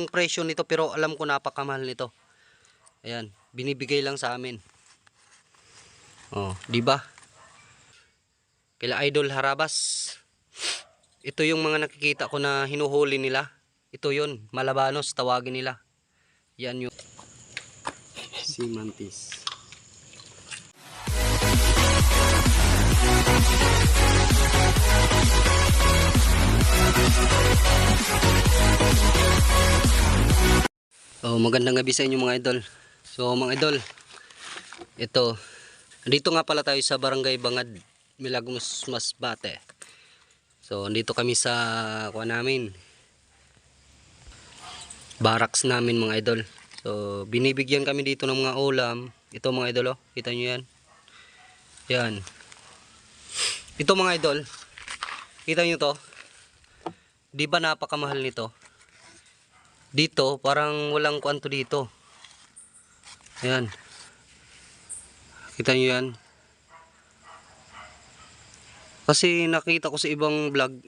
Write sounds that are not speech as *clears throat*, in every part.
yung presyo nito pero alam ko napakamahal nito. Ayan, binibigay lang sa amin. Oh, di ba? Kila Idol Harabas. Ito yung mga nakikita ko na hinuhuli nila. Ito yun, Malabanos tawagin nila. Yan yung si Mantis. Oh, magandang gabi sa inyo mga idol. So mga idol, ito, dito nga pala tayo sa Barangay Bangad, Milagros Masbate. So dito kami sa kuha namin. Barracks namin mga idol. So binibigyan kami dito ng mga ulam. Ito mga idol oh, kita nyo yan. Yan. Ito mga idol, kita nyo to. Di ba napakamahal nito? Dito parang walang kwanto dito. Ayan. Kita nyo yan? Kasi nakita ko sa ibang vlog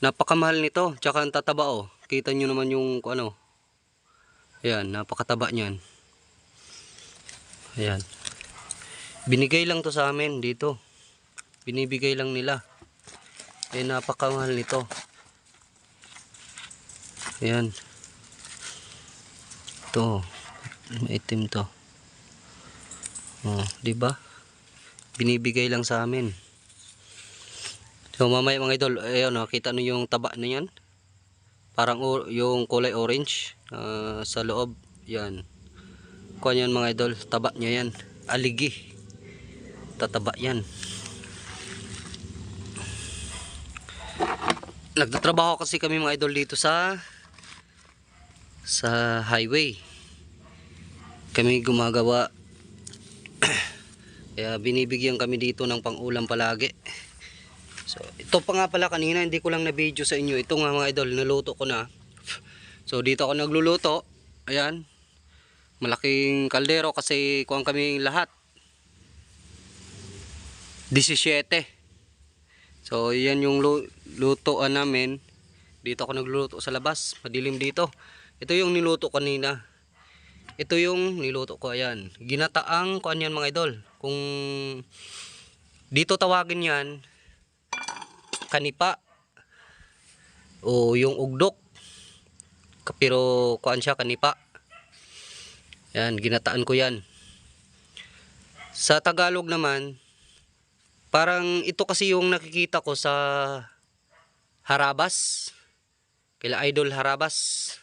napakamahal nito tsaka ang tataba oh. Kita nyo naman yung ano. Ayan napakataba nyan ayan. Binigay lang to sa amin dito. Binibigay lang nila. Eh napakamahal nito Ayan. Ito. Maitim to. Oh, 'di ba? Binibigay lang sa amin. So mamaya mga idol, ayun oh, kita niyo yung taba na 'yan. Parang yung kulay orange ah, sa loob. 'Yan. Kuha yan mga idol, taba niya 'yan. Aligi. Tataba 'yan. Nagtatrabaho kasi kami mga idol dito sa sa highway. Kami gumagawa. *clears throat* Kaya binibigyan kami dito ng pangulam palagi. So ito pa nga pala kanina hindi ko lang na video sa inyo. Ito nga mga idol naluto ko na. *sniffs* So dito ako nagluluto. Ayan. Malaking kaldero kasi kuhan kami lahat. 17 so yan yung lu- lutoan namin. Dito ako nagluluto sa labas. Madilim dito ito yung niluto kanina. Ito yung niluto ko ayan. Ginataang kuan yan mga idol. Kung dito tawagin yan kanipa o yung ugdok. Pero kuan siya kanipa. Yan, ginataan ko yan. Sa Tagalog naman, parang ito kasi yung nakikita ko sa Harabas. Kila Idol Harabas.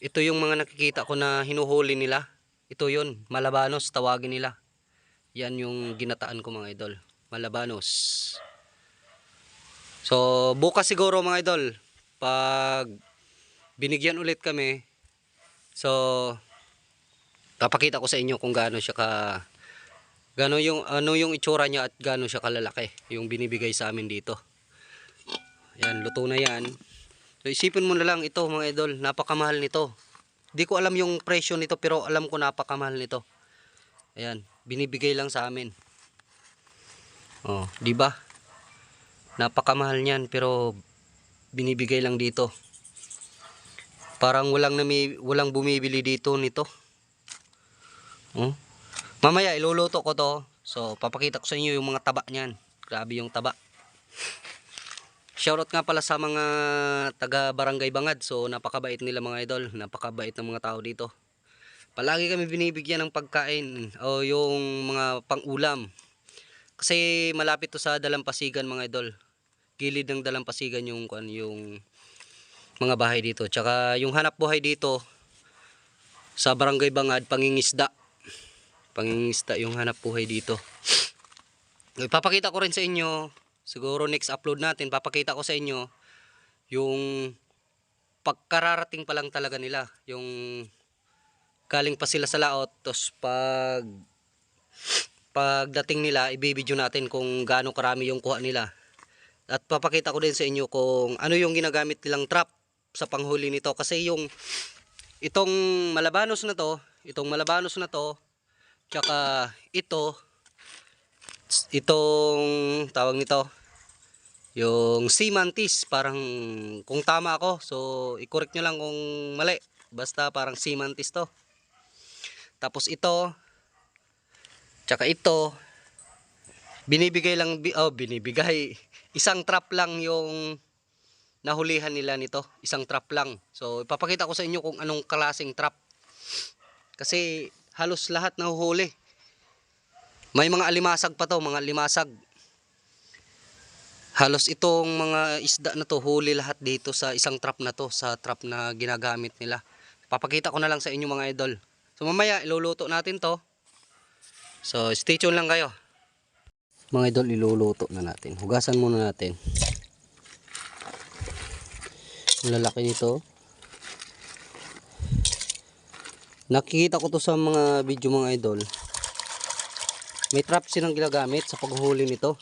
Ito yung mga nakikita ko na hinuhuli nila. Ito yun, Malabanos tawagin nila. Yan yung ginataan ko mga idol. Malabanos. So, bukas siguro mga idol, pag binigyan ulit kami, so, papakita ko sa inyo kung gaano siya ka, gaano yung, ano yung itsura niya at gaano siya kalalaki, yung binibigay sa amin dito. Yan, luto na yan. So isipin mo na lang ito mga idol, napakamahal nito. Di ko alam yung presyo nito pero alam ko napakamahal nito. Ayan, binibigay lang sa amin. Oh, di ba? Napakamahal niyan pero binibigay lang dito. Parang walang nami, walang bumibili dito nito. Oh. Mamaya iluluto ko to. So papakita ko sa inyo yung mga taba niyan. Grabe yung taba. Shoutout nga pala sa mga taga Barangay Bangad. So napakabait nila mga idol. Napakabait ng mga tao dito. Palagi kami binibigyan ng pagkain o yung mga pang-ulam. Kasi malapit to sa Dalampasigan mga idol. Gilid ng Dalampasigan yung yung mga bahay dito. Tsaka yung hanap buhay dito sa Barangay Bangad pangingisda. Pangingisda yung hanap buhay dito. Ipapakita ko rin sa inyo siguro next upload natin papakita ko sa inyo yung pagkararating pa lang talaga nila. Yung galing pa sila sa laot tapos pag pagdating nila ibibidyo natin kung gaano karami yung kuha nila. At papakita ko din sa inyo kung ano yung ginagamit nilang trap sa panghuli nito. Kasi yung itong malabanos na to itong malabanos na to tsaka ito itong tawag nito Yung sea mantis, parang kung tama ako, so i-correct nyo lang kung mali. Basta parang sea mantis to. Tapos ito, tsaka ito, binibigay lang, oh binibigay, *laughs* isang trap lang yung nahulihan nila nito. Isang trap lang. So ipapakita ko sa inyo kung anong klaseng trap. Kasi halos lahat nahuhuli. May mga alimasag pa to, mga alimasag. Halos itong mga isda na to, huli lahat dito sa isang trap na to, sa trap na ginagamit nila. Papakita ko na lang sa inyo mga idol. So mamaya, iluluto natin to. So stay tuned lang kayo. Mga idol, iluluto na natin. Hugasan muna natin. Ang lalaki nito. Nakikita ko to sa mga video mga idol. May trap silang ginagamit sa paghuli nito.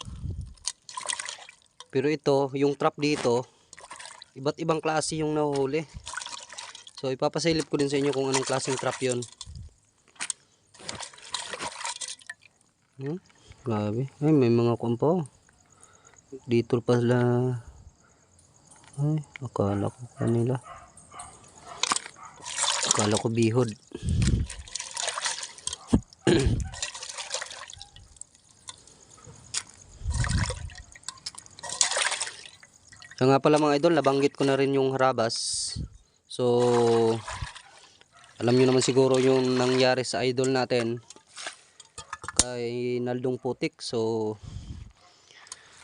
Pero ito, yung trap dito, iba't ibang klase yung nahuhuli. So ipapasilip ko din sa inyo kung anong klaseng trap yon. Hmm? Grabe. Ay, may mga kumpo. Dito pala. Ay, akala ko kanila. Akala ko bihod. So nga pala mga idol, nabanggit ko na rin yung harabas. So, alam nyo naman siguro yung nangyari sa idol natin kay Naldong Putik. So,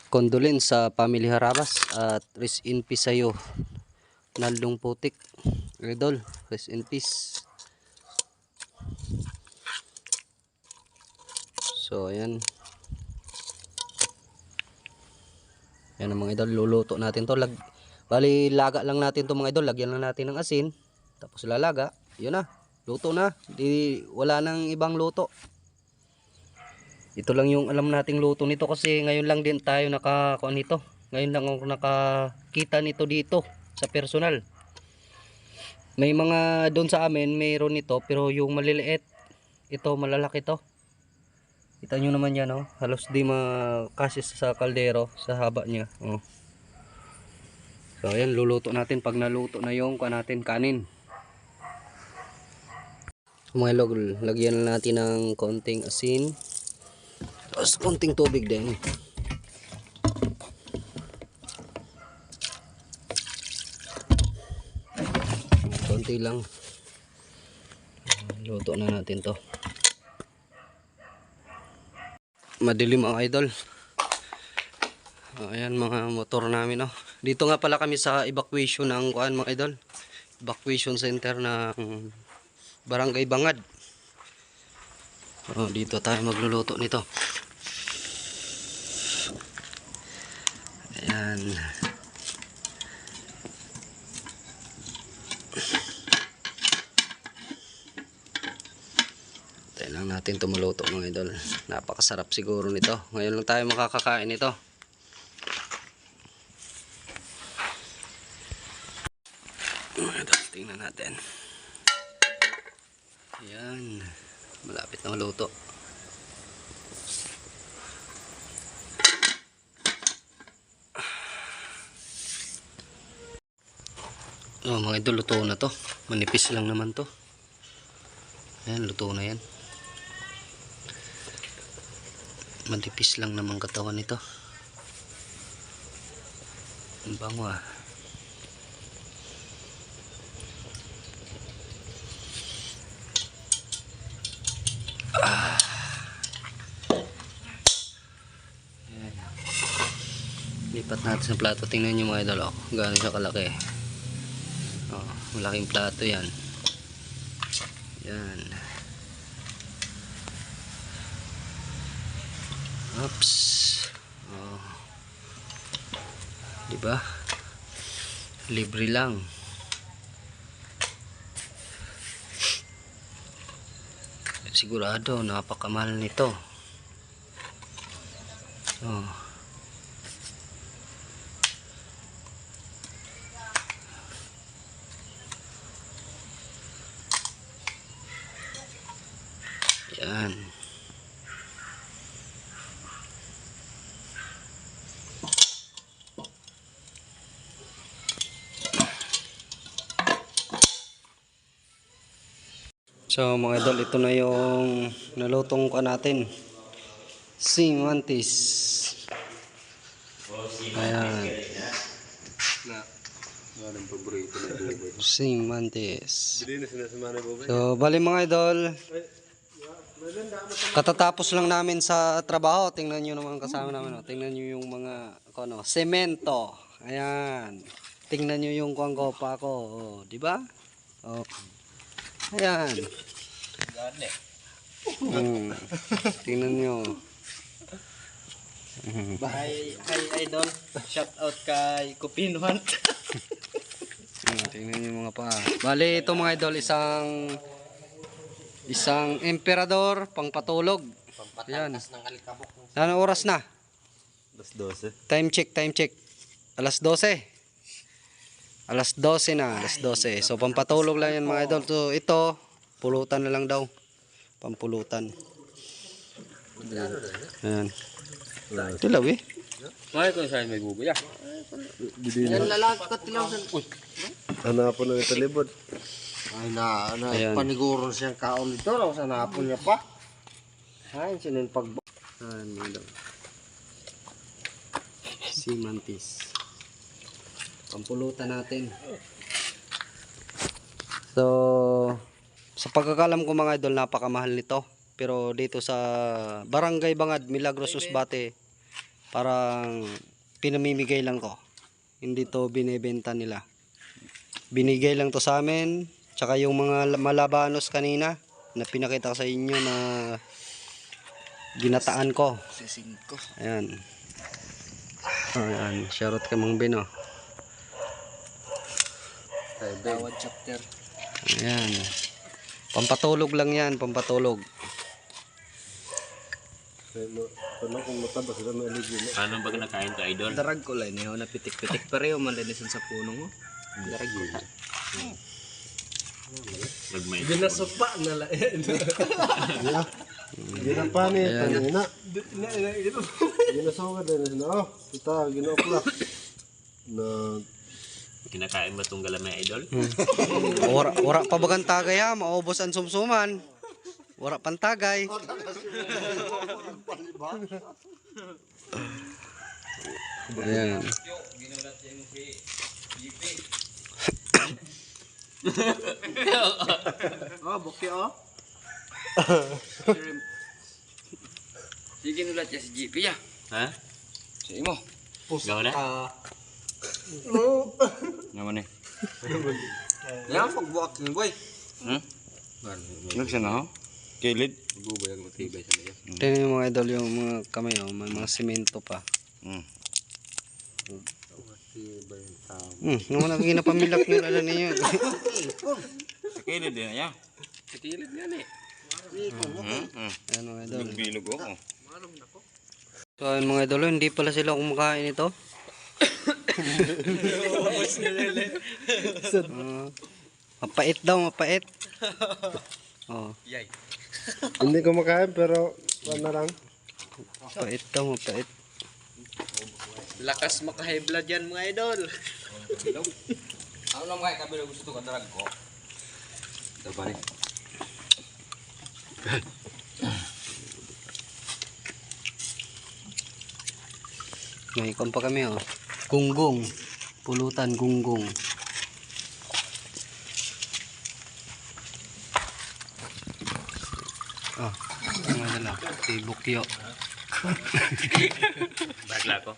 condolence sa family harabas at rest in peace sa'yo Naldong Putik. Idol, rest in peace. So, ayan. Yan ang mga idol, luluto natin to. Lag Bali, laga lang natin to mga idol. Lagyan lang natin ng asin. Tapos lalaga. Yun na. Luto na. Di, wala nang ibang luto. Ito lang yung alam nating luto nito kasi ngayon lang din tayo nakakuha nito. Ngayon lang ako nakakita nito dito sa personal. May mga doon sa amin, mayroon nito pero yung maliliit, ito malalaki to. Kita nyo naman yan, oh. halos di makasya sa kaldero sa haba niya. Oh. So, ayan, luluto natin pag naluto na yung kuha natin kanin. Mga log, lagyan na natin ng konting asin. Tapos konting tubig din. Konti lang. Luto na natin to madilim ang idol. Ayan mga motor namin oh. dito nga pala kami sa evacuation ng kuan mga idol. Evacuation center ng barangay Bangad. Oh, dito tayo magluluto nito. Ayan Tayo lang natin tumuluto mga idol. Napakasarap siguro nito. Ngayon lang tayo makakakain nito. Mga idol, tingnan natin. Ayan. Malapit na maluto. Oh, mga idol, luto na to. Manipis lang naman to. Ayan, luto na yan. Manipis lang naman katawan nito. Ang bango ah. Ah. Lipat natin sa plato. Tingnan nyo mga idol. Oh, gano'n siya kalaki. Oh, malaking plato yan. Yan. Oops. Oh. 'Di ba? Libre lang. Sigurado napakamahal nito. Oh. So mga idol, ito na yung nalutong ko natin. Si Mantis. Ayan. Si Mantis. So, bali mga idol. Katatapos lang namin sa trabaho. Tingnan nyo naman kasama namin. Oh. Tingnan nyo yung mga ano, semento. Ayan. Tingnan nyo yung kuwang kopa ko. Oh, di ba? Oh. Ayan. Mm. Tingnan nyo. Hi, hi idol. Shout out kay Kupinuhan. Ayan, tingnan nyo mga pa. Bali, ito mga idol, isang isang emperador pang patulog. Ayan. ng alikabok. Anong oras na? Alas 12. Time check, time check. Alas 12. Alas 12 na, alas 12. So pampatulog lang yan mga idol. So ito, pulutan na lang daw. Pampulutan. Ayan. Dilaw eh. May kung saan may bubo ya. Yan lalakot lang sa Uy. Hanapan ng italibod. Ay na, na Ayan. paniguro siyang kaon dito. Lang sa napon niya pa. Ay, sinin pag... Ayan mga idol. Si Mantis. Pampulutan natin. So, sa pagkakalam ko mga idol, napakamahal nito. Pero dito sa Barangay Bangad, Milagros Usbate, parang pinamimigay lang to. Hindi to binebenta nila. Binigay lang to sa amin. Tsaka yung mga malabanos kanina na pinakita ko sa inyo na ginataan ko. Ko. Ayan. Ayan. Shoutout kay Mang Bino. Tawad chapter. Ayan. Pampatulog lang yan. Pampatulog. Ano kung mataba sila may aligyo na. Paano ba nakain to idol? Darag ko lang niyo na pitik-pitik pareho malinisan sa puno mo. Darag ko. Nagmay. Ginasupa na la. Hindi na pa ni. Tangina. Ginasawag din na. Oh, kita, ginokla. Na, Kinakain ba itong galamay idol? *laughs* Wara, wara pa bagang tagay ha. Maubos ang sumsuman. Wara pang tagay. Ayan. *coughs* Oh, buki oh. *coughs* Sige nulat ya si GP ya. Ha? Sige mo. Gawa na? *laughs* Naman eh. Yan pagbuak ni boy. Hmm? Nagsa na ho? Kilid? Tingnan yung mga idol yung mga kamay oh. May mga simento pa. Hmm. Hmm, naman nakikita pamilak nyo alam niyo. *laughs* Sa kilid din ya. Sa kilid nga ni. Ayan mga idol. Bilog ako. So ayun mga idol, hindi pala sila kumakain ito. Ah, *laughs* mapait daw, mapait. *laughs* Oh, hindi ko makain pero ano lang. mapait daw, mapait. Lakas maka-high blood yan mga idol. Ano lang kaya kabila gusto ko darag ko? Ito pa rin. May ikon pa kami oh. Gunggong. Pulutan gunggong. Ah, ang ano lang, si Bukyo. *laughs* Bagla ko.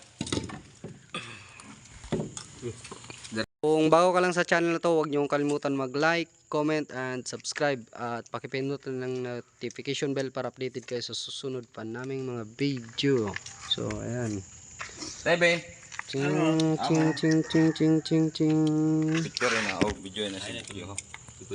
Kung bago ka lang sa channel na to, huwag niyong kalimutan mag-like, comment, and subscribe. At pakipindot ng notification bell para updated kayo sa susunod pa naming mga video. So, ayan. Seven. Ching, ching, ching, ching, ching, ching, ching. Picture na. Oh, video na siya. Ito ko